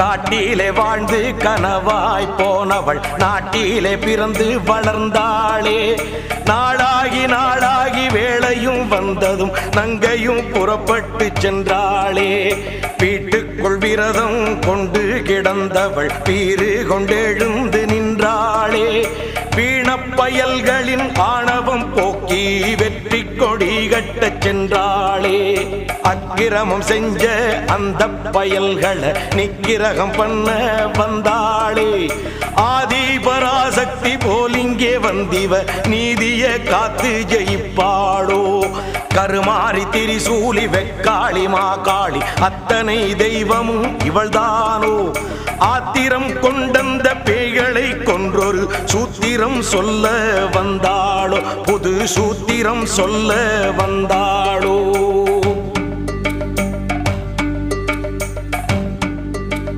காட்டிலே வாழ்ந்து கனவாய் போனவள் நாட்டிலே பிறந்து வளர்ந்தாளே. நாளாகி நாளாகி வேளையும் வந்ததும் நங்கையும் புறப்பட்டு சென்றாளே. வீட்டுக்குள் விரதம் கொண்டு கிடந்தவள் பீறு கொண்டெழுந்து வயல்களின் ஆணவம் போக்கி வெற்றி கொடி கட்டச் சென்றாளே. அக்கிரமம் செஞ்ச அந்த பயல்களை நிக்கிரகம் பண்ண வந்தாளே. ஆதி பராசக்தி போலிங்கே வந்திவ நீதிய காத்து ஜெயிப்பாளோ. கருமாறி திரிசூலி வெக்காளி மா காளி அத்தனை தெய்வமும் இவள்தானோ. ஆத்திரம் கொண்டந்த கொன்றொரு சூத்திரம் சொல்ல வந்தாளோ? புது சூத்திரம் சொல்ல வந்தாள்?